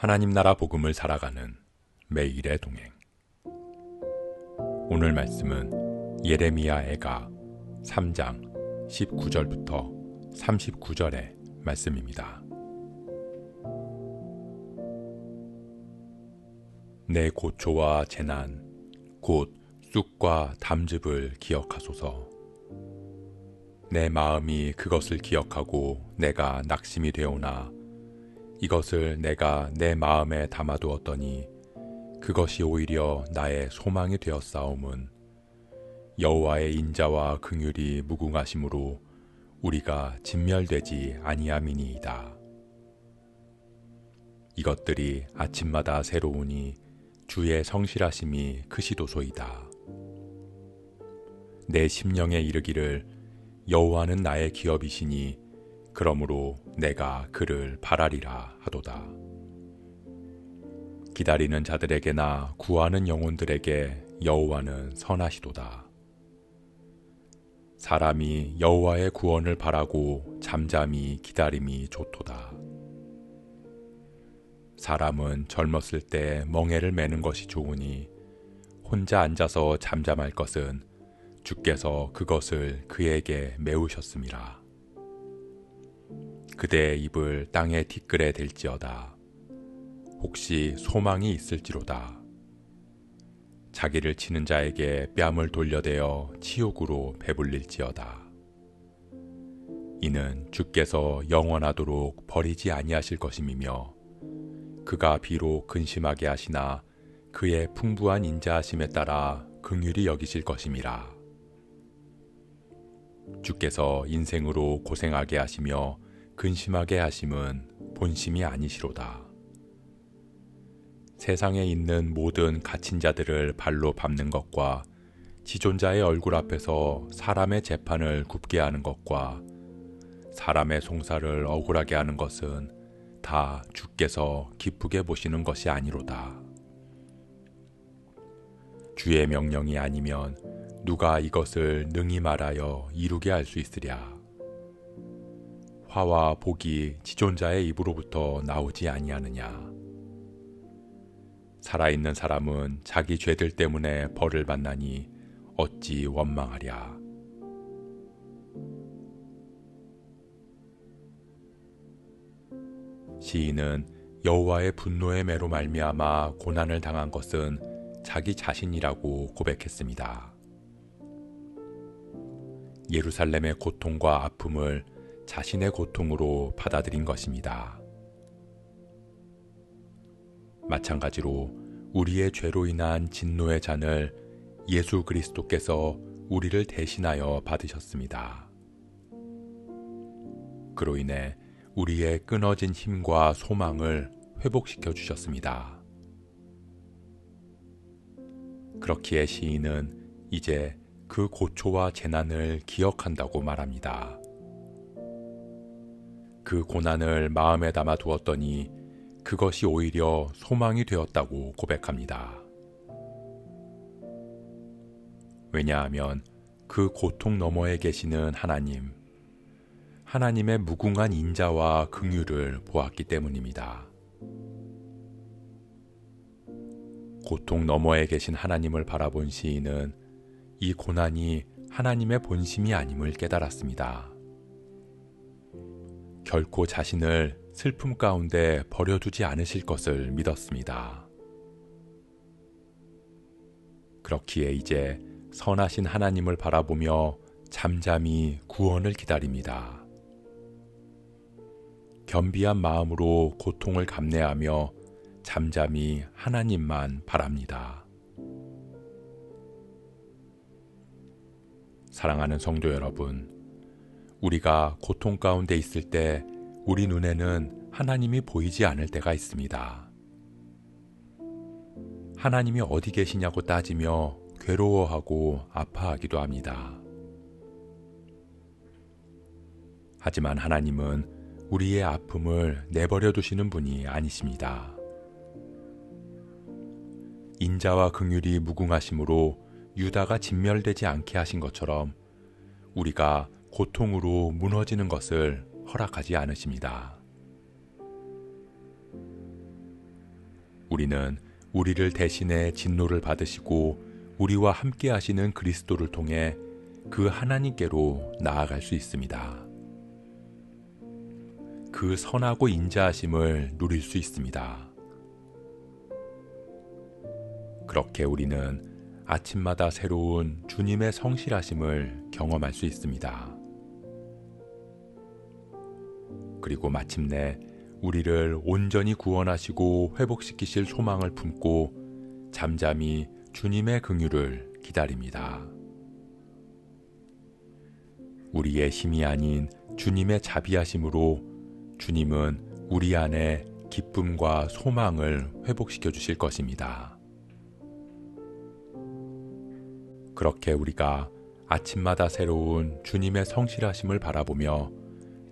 하나님 나라 복음을 살아가는 매일의 동행. 오늘 말씀은 예레미야 애가 3장 19절부터 39절의 말씀입니다. 내 고초와 재난, 곧 쑥과 담즙을 기억하소서. 내 마음이 그것을 기억하고 내가 낙심이 되오나 이것을 내가 내 마음에 담아두었더니 그것이 오히려 나의 소망이 되었사옴은 여호와의 인자와 긍휼이 무궁하심으로 우리가 진멸되지 아니함이니이다. 이것들이 아침마다 새로우니 주의 성실하심이 크시도소이다. 내 심령에 이르기를 여호와는 나의 기업이시니 그러므로 내가 그를 바라리라 하도다. 기다리는 자들에게나 구하는 영혼들에게 여호와는 선하시도다. 사람이 여호와의 구원을 바라고 잠잠히 기다림이 좋도다. 사람은 젊었을 때 멍해를 매는 것이 좋으니 혼자 앉아서 잠잠할 것은 주께서 그것을 그에게 메우셨습니다. 그대의 입을 땅에 뒷글에 댈지어다. 혹시 소망이 있을지로다. 자기를 치는 자에게 뺨을 돌려대어 치욕으로 배불릴지어다. 이는 주께서 영원하도록 버리지 아니하실 것임이며 그가 비록 근심하게 하시나 그의 풍부한 인자하심에 따라 긍휼히 여기실 것임이라. 주께서 인생으로 고생하게 하시며 근심하게 하심은 본심이 아니시로다. 세상에 있는 모든 갇힌 자들을 발로 밟는 것과 지존자의 얼굴 앞에서 사람의 재판을 굽게 하는 것과 사람의 송사를 억울하게 하는 것은 다 주께서 기쁘게 보시는 것이 아니로다. 주의 명령이 아니면 누가 이것을 능히 말하여 이루게 할 수 있으랴. 화와 복이 지존자의 입으로부터 나오지 아니하느냐. 살아있는 사람은 자기 죄들 때문에 벌을 받나니 어찌 원망하랴. 시인은 여호와의 분노의 매로 말미암아 고난을 당한 것은 자기 자신이라고 고백했습니다. 예루살렘의 고통과 아픔을 자신의 고통으로 받아들인 것입니다. 마찬가지로 우리의 죄로 인한 진노의 잔을 예수 그리스도께서 우리를 대신하여 받으셨습니다. 그로 인해 우리의 끊어진 힘과 소망을 회복시켜 주셨습니다. 그렇기에 시인은 이제 그 고초와 재난을 기억한다고 말합니다. 그 고난을 마음에 담아 두었더니 그것이 오히려 소망이 되었다고 고백합니다. 왜냐하면 그 고통 너머에 계시는 하나님, 하나님의 무궁한 인자와 긍휼을 보았기 때문입니다. 고통 너머에 계신 하나님을 바라본 시인은 이 고난이 하나님의 본심이 아님을 깨달았습니다. 결코 자신을 슬픔 가운데 버려두지 않으실 것을 믿었습니다. 그렇기에 이제 선하신 하나님을 바라보며 잠잠히 구원을 기다립니다. 겸비한 마음으로 고통을 감내하며 잠잠히 하나님만 바랍니다. 사랑하는 성도 여러분, 우리가 고통 가운데 있을 때 우리 눈에는 하나님이 보이지 않을 때가 있습니다. 하나님이 어디 계시냐고 따지며 괴로워하고 아파하기도 합니다. 하지만 하나님은 우리의 아픔을 내버려 두시는 분이 아니십니다. 인자와 긍휼이 무궁하심으로 유다가 진멸되지 않게 하신 것처럼 우리가 고통으로 무너지는 것을 허락하지 않으십니다. 우리는 우리를 대신해 진노를 받으시고 우리와 함께 하시는 그리스도를 통해 그 하나님께로 나아갈 수 있습니다. 그 선하고 인자하심을 누릴 수 있습니다. 그렇게 우리는 아침마다 새로운 주님의 성실하심을 경험할 수 있습니다. 그리고 마침내 우리를 온전히 구원하시고 회복시키실 소망을 품고 잠잠히 주님의 긍휼을 기다립니다. 우리의 힘이 아닌 주님의 자비하심으로 주님은 우리 안에 기쁨과 소망을 회복시켜 주실 것입니다. 그렇게 우리가 아침마다 새로운 주님의 성실하심을 바라보며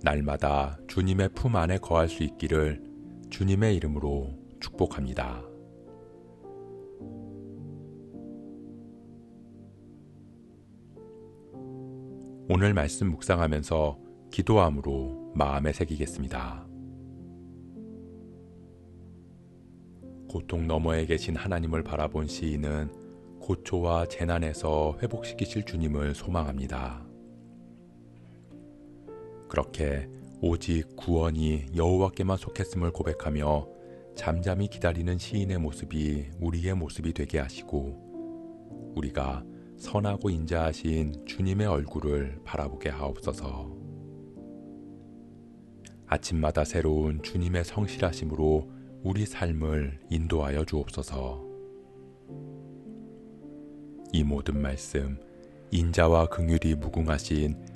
날마다 주님의 품 안에 거할 수 있기를 주님의 이름으로 축복합니다. 오늘 말씀 묵상하면서 기도함으로 마음에 새기겠습니다. 고통 너머에 계신 하나님을 바라본 시인은 고초와 재난에서 회복시키실 주님을 소망합니다. 그렇게 오직 구원이 여호와께만 속했음을 고백하며 잠잠히 기다리는 시인의 모습이 우리의 모습이 되게 하시고 우리가 선하고 인자하신 주님의 얼굴을 바라보게 하옵소서. 아침마다 새로운 주님의 성실하심으로 우리 삶을 인도하여 주옵소서. 이 모든 말씀 인자와 긍휼이 무궁하신